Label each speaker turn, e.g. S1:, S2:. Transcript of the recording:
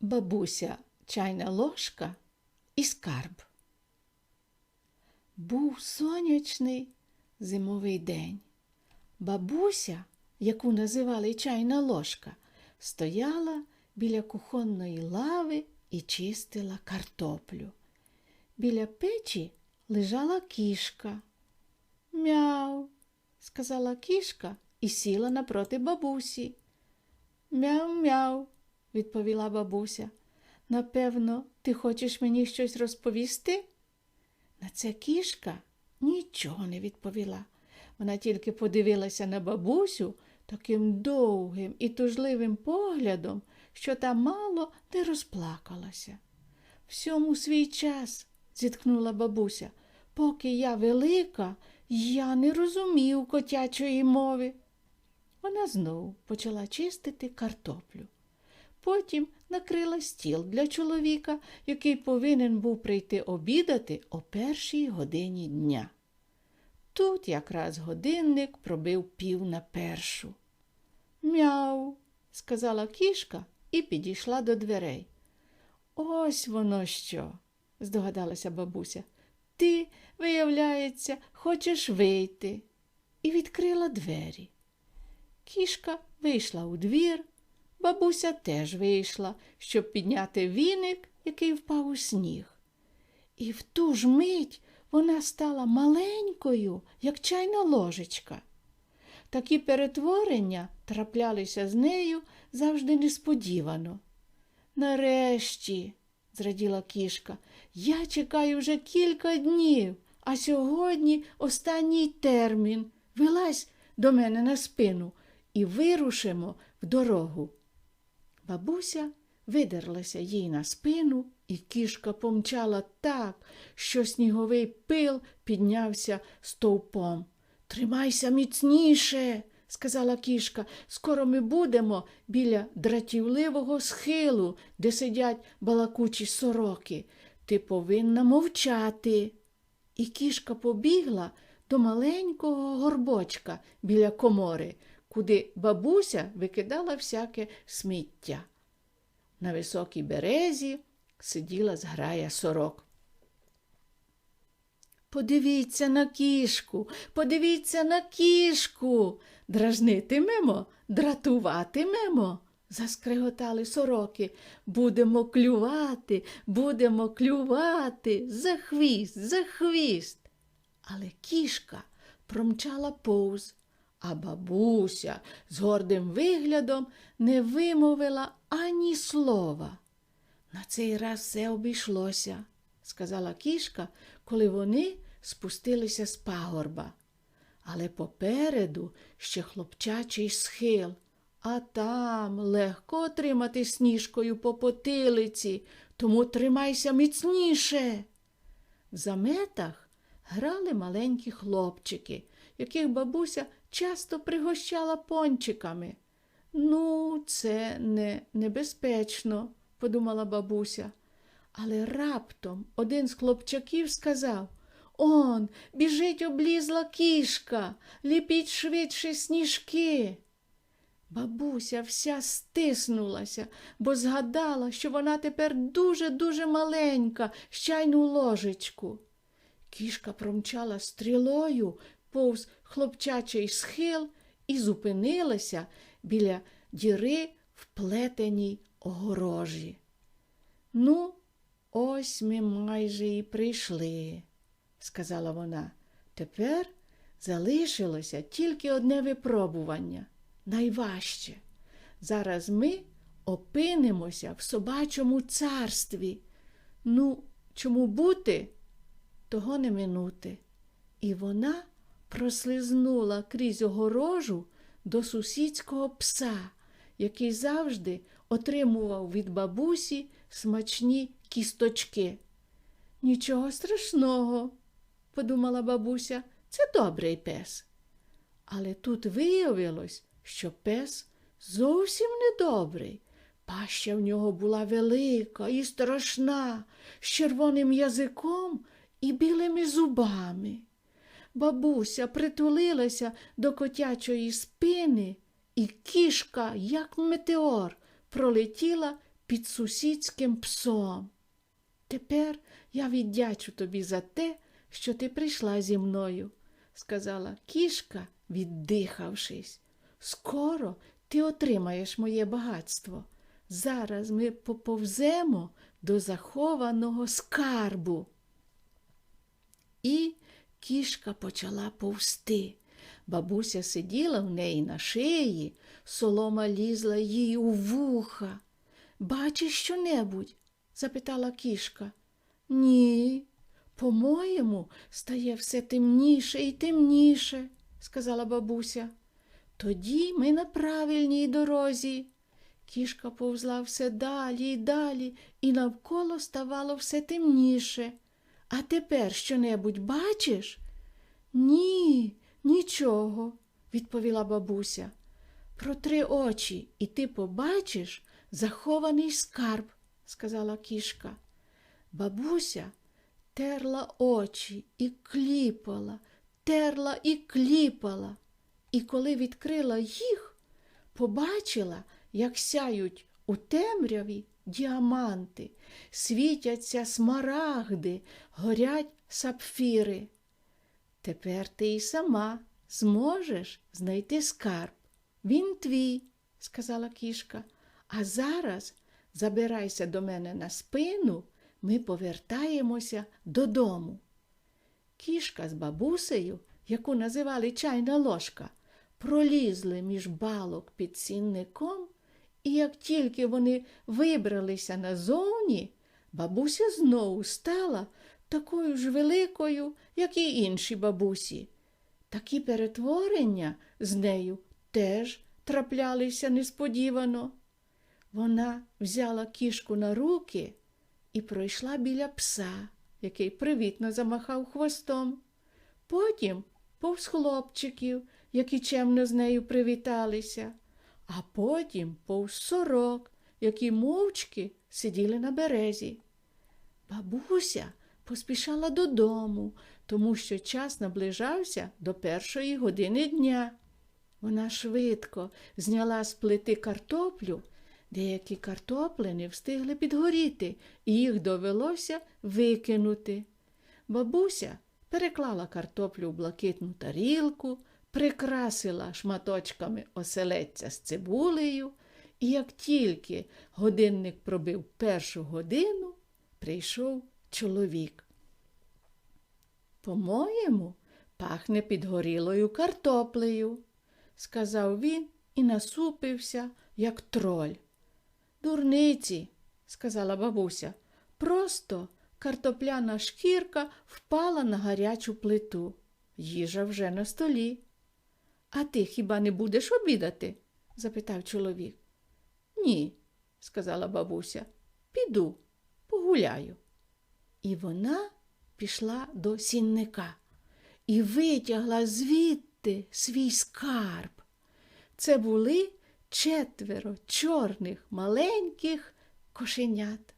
S1: бабуся чайна ложка і скарб. Був сонячний зимовий день. Бабуся, яку називали чайна ложка, стояла біля кухонної лави і чистила картоплю. Біля печі лежала кішка. Мяу, сказала кішка і сіла напроти бабусі. Мяу-мяу, відповіла бабуся. Напевно, ти хочеш мені щось розповісти? На це кішка нічого не відповіла. Вона тільки подивилася на бабусю таким довгим і тужливим поглядом, що та мало не розплакалася. Всьому свій час, зіткнула бабуся, поки я велика, я не розумію котячої мови. Вона знову почала чистити картоплю. Потім накрила стіл для чоловіка, який повинен був прийти обідати о першій годині дня. Тут якраз годинник пробив пів на першу. Мяу, сказала кішка і підійшла до дверей. Ось воно що, здогадалася бабуся. Ти, виявляється, хочеш вийти. І відкрила двері. Кішка вийшла у двір, бабуся теж вийшла, щоб підняти віник, який впав у сніг. І в ту ж мить вона стала маленькою, як чайна ложечка. Такі перетворення траплялися з нею завжди несподівано. Нарешті, зраділа кішка, я чекаю вже кілька днів, а сьогодні останній термін. Вилазь до мене на спину і вирушимо в дорогу. Бабуся видерлася їй на спину, і кішка помчала так, що сніговий пил піднявся стовпом. Тримайся міцніше, сказала кішка. Скоро ми будемо біля дратівливого схилу, де сидять балакучі сороки. Ти повинна мовчати. І кішка побігла до маленького горбочка біля комори, куди бабуся викидала всяке сміття. На високій березі сиділа зграя сорок. Подивіться на кішку, подивіться на кішку. Дражнитимемо, дратуватимемо. Заскриготали сороки. Будемо клювати, будемо клювати за хвіст, за хвіст. Але кішка промчала повз, а бабуся з гордим виглядом не вимовила ані слова. На цей раз все обійшлося, сказала кішка, коли вони спустилися з пагорба. Але попереду ще хлопчачий схил, а там легко отримати сніжкою по потилиці, тому тримайся міцніше. В заметах грали маленькі хлопчики, яких бабуся часто пригощала пончиками. Ну, це не небезпечно, подумала бабуся. Але раптом один з хлопчаків сказав Он, біжить облізла кішка, ліпіть швидше сніжки. Бабуся вся стиснулася, бо згадала, що вона тепер дуже-дуже маленька, з чайну ложечку. Кішка промчала стрілою повз хлопчачий схил і зупинилася біля діри в плетеній огорожі. Ну, ось ми майже і прийшли, сказала вона. Тепер залишилося тільки одне випробування найважче. Зараз ми опинимося в собачому царстві. Ну, чому бути, того не минути. І вона прослизнула крізь огорожу до сусідського пса, який завжди отримував від бабусі смачні кісточки. Нічого страшного, подумала бабуся, це добрий пес. Але тут виявилось, що пес зовсім недобрий. Паща в нього була велика і страшна, з червоним язиком і білими зубами. Бабуся притулилася до котячої спини, і кішка, як метеор, пролетіла під сусідським псом. Тепер я віддячу тобі за те, що ти прийшла зі мною, сказала кішка, віддихавшись. Скоро ти отримаєш моє багатство. Зараз ми поповземо до захованого скарбу. І кішка почала повсти. Бабуся сиділа в неї на шиї, солома лізла їй у вуха. Бачиш що-небудь? запитала кішка. Ні, по-моєму, стає все темніше і темніше, сказала бабуся. Тоді ми на правильній дорозі. Кішка повзла все далі й далі, і навколо ставало все темніше. А тепер щонебудь бачиш? Ні, нічого, відповіла бабуся. Протри очі, і ти побачиш захований скарб, сказала кішка. Бабуся терла очі і кліпала, терла і кліпала. І коли відкрила їх, побачила, як сяють у темряві діаманти, світяться смарагди, горять сапфіри. Тепер ти і сама зможеш знайти скарб. Він твій, сказала кішка. А зараз забирайся до мене на спину, ми повертаємося додому. Кішка з бабусею, яку називали чайна ложка, пролізли між балок під сінником, і як тільки вони вибралися назовні, бабуся знову стала такою ж великою, як і інші бабусі. Такі перетворення з нею теж траплялися несподівано. Вона взяла кішку на руки і пройшла біля пса, який привітно замахав хвостом. Потім повз хлопчиків, які чемно з нею привіталися, а потім повз сорок, які мовчки сиділи на березі. Бабуся поспішала додому, тому що час наближався до першої години дня. Вона швидко зняла з плити картоплю. Деякі картоплини встигли підгоріти, і їх довелося викинути. Бабуся переклала картоплю в блакитну тарілку, прикрасила шматочками оселедця з цибулею, і як тільки годинник пробив першу годину, прийшов чоловік. По-моєму, пахне підгорілою картоплею, сказав він і насупився, як троль. Дурниці, сказала бабуся, просто картопляна шкірка впала на гарячу плиту. Їжа вже на столі. А ти хіба не будеш обідати? запитав чоловік. Ні, сказала бабуся, піду, погуляю. І вона пішла до сінника і витягла звідти свій скарб. Це були четверо чорних маленьких кошенят.